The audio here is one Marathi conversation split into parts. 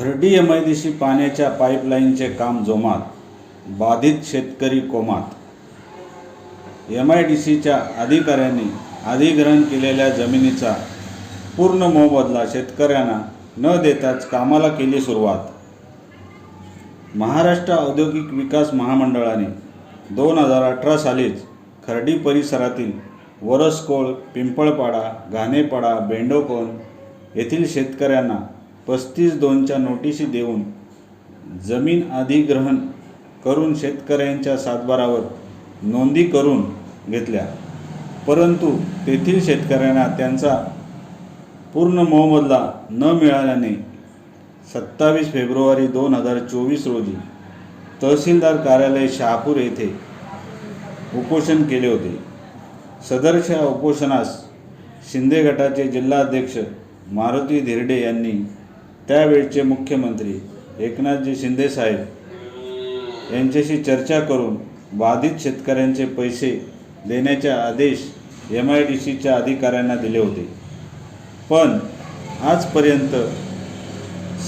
खर्डी एम आय पाण्याच्या पाईपलाईनचे काम जोमात बाधित शेतकरी कोमात. एम आय डी सीच्या अधिकाऱ्यांनी अधिग्रहण केलेल्या जमिनीचा पूर्ण मोबदला शेतकऱ्यांना न देताच कामाला केली सुरुवात. महाराष्ट्र औद्योगिक विकास महामंडळाने दोन हजार अठरा सालीच खर्डी परिसरातील वरसकोळ पिंपळपाडा घाणेपाडा बेंडोकोन येथील शेतकऱ्यांना पस्तीस दोनच्या नोटिशी देऊन जमीन अधिग्रहण करून शेतकऱ्यांच्या सातबारावर नोंदी करून घेतल्या. परंतु तेथील शेतकऱ्यांना त्यांचा पूर्ण मोबदला न मिळाल्याने सत्तावीस फेब्रुवारी दोन हजार चोवीस रोजी तहसीलदार कार्यालय शहापूर येथे उपोषण केले होते. सदरच्या उपोषणास शिंदे गटाचे जिल्हाध्यक्ष मारुती धिरडे यांनी त्यावेळचे मुख्यमंत्री एकनाथजी शिंदेसाहेब यांच्याशी चर्चा करून बाधित शेतकऱ्यांचे पैसे देण्याचे आदेश एम आय डी सीच्या अधिकाऱ्यांना दिले होते. पण आजपर्यंत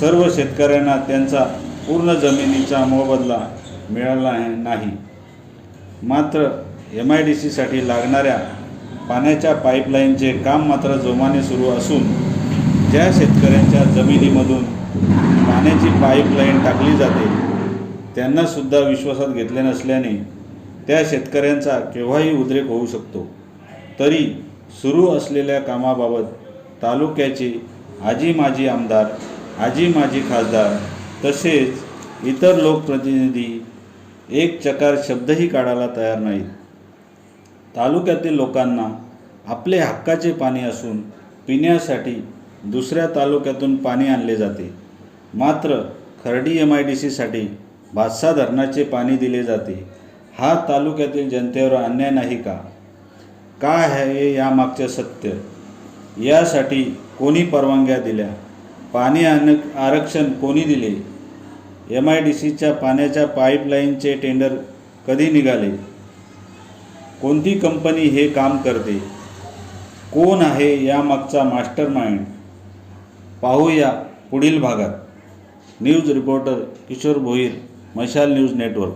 सर्व शेतकऱ्यांना त्यांचा पूर्ण जमिनीचा मोबदला मिळाला नाही. मात्र एम आय डी सीसाठी लागणाऱ्या पाण्याच्या पाईपलाईनचे काम मात्र जोमाने सुरू असून ज्या शेतकऱ्यांच्या जमिनीमधून पाण्याची पाईपलाईन टाकली जाते त्यांनासुद्धा विश्वासात घेतले नसल्याने त्या शेतकऱ्यांचा केव्हाही उद्रेक होऊ शकतो. तरी सुरू असलेल्या कामाबाबत तालुक्याचे आजी माजी आमदार आजी माजी खासदार तसेच इतर लोकप्रतिनिधी एक चकार शब्दही काढायला तयार नाहीत. तालुक्यातील लोकांना आपले हक्काचे पाणी असून पिण्यासाठी दुसऱ्या तालुक्यातून पाणी आणले जाते. मात्र खर्डी एम आय डी सीसाठी भातसा धरणाचे पाणी दिले जाते. हा तालुक्यातील जनतेवर अन्याय नाही का? काय आहे यामागचे सत्य? यासाठी कोणी परवानग्या दिल्या? पाणी आन आरक्षण कोणी दिले? एम आय डी सीच्या पाण्याच्या पाईपलाईनचे टेंडर कधी निघाले? कोणती कंपनी हे काम करते? कोण आहे यामागचा मास्टर माइंड पाहूया पुढील भागात. न्यूज रिपोर्टर किशोर भोईर मशाल न्यूज नेटवर्क.